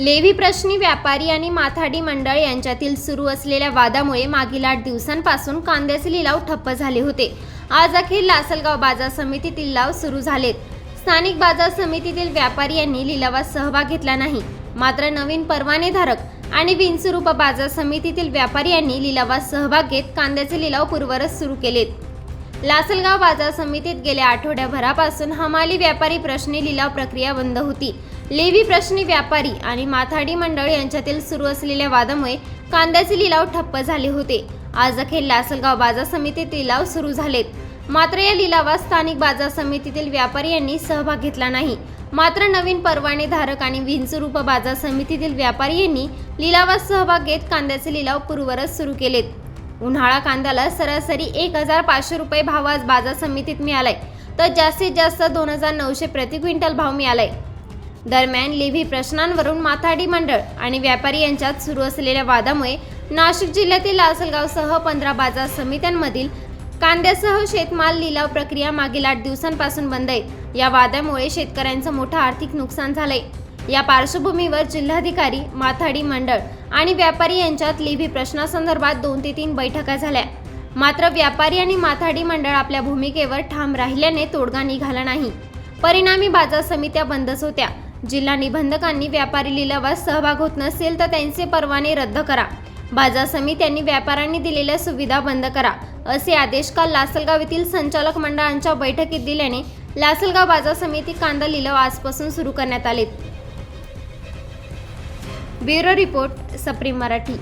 Levy प्रश्नी व्यापारी आणि माथाडी मंडळ यांच्यातील सुरू असलेल्या वादामुळे मागील आठ दिवसांपासून कांद्याचे लिलाव ठप्प झाले होते. आज अखेर लासलगाव बाजार समितीतील लिलाव सुरू झालेत. स्थानिक बाजार समितीतील व्यापारी यांनी लिलावात सहभाग घेतला नाही. मात्र नवीन परवानेधारक आणि विनस्वरूप बाजार समितीतील व्यापारी यांनी लिलावात सहभाग घेत कांद्याचे लिलाव पूर्वरच सुरू केलेत. लासलगाव बाजार समितीत गेल्या आठवड्याभरापासून हमाली व्यापारी प्रश्नी लिलाव प्रक्रिया बंद होती. लेवी प्रश्नी व्यापारी आणि माथाडी मंडळ यांच्यातील सुरू असलेल्या वादामुळे कांद्याचे लिलाव ठप्प झाले होते. आज अखेर लासलगाव बाजार समितीत लिलाव सुरू झालेत. मात्र या लिलावात स्थानिक बाजार समितीतील व्यापारी यांनी सहभाग घेतला नाही. मात्र नवीन परवाने धारक आणि विंचरूप बाजार समितीतील व्यापारी यांनी लिलावात सहभाग घेत कांद्याचे लिलाव पूर्वरच सुरू केलेत. उन्हाळा कांद्याला सरासरी एक हजार पाचशे रुपये भाव आज बाजार समितीत मिळालाय. तर जास्तीत जास्त दोन हजार नऊशे प्रति क्विंटल भाव मिळालाय. दरम्यान लेव्ही प्रश्नांवरून माथाडी मंडळ आणि व्यापारी यांच्यात सुरू असलेल्या वादामुळे नाशिक जिल्ह्यातील लासलगावसह पंधरा बाजार समित्यांमधील कांद्यासह शेतमाल लिलाव प्रक्रिया मागील आठ दिवसांपासून बंद आहे. या वादामुळे शेतकऱ्यांचं मोठं आर्थिक नुकसान झालंय. या पार्श्वभूमीवर जिल्हाधिकारी माथाडी मंडळ आणि व्यापारी यांच्यात लेव्ही प्रश्नासंदर्भात दोन ते तीन बैठका झाल्या. मात्र व्यापारी आणि माथाडी मंडळ आपल्या भूमिकेवर ठाम राहिल्याने तोडगा निघाला नाही. परिणामी बाजार समित्या बंदच होत्या. जिल्हा निबंधकांनी व्यापारी लिलावात सहभाग होत नसेल तर त्यांचे परवाने रद्द करा. बाजार समित्यांनी व्यापाऱ्यांनी दिलेल्या सुविधा बंद करा असे आदेश काल लासलगाव येथील संचालक मंडळांच्या बैठकीत दिल्याने लासलगाव बाजार समिती कांदा लिलाव आजपासून सुरू करण्यात आलेत. ब्युरो रिपोर्ट सप्रीम मराठी.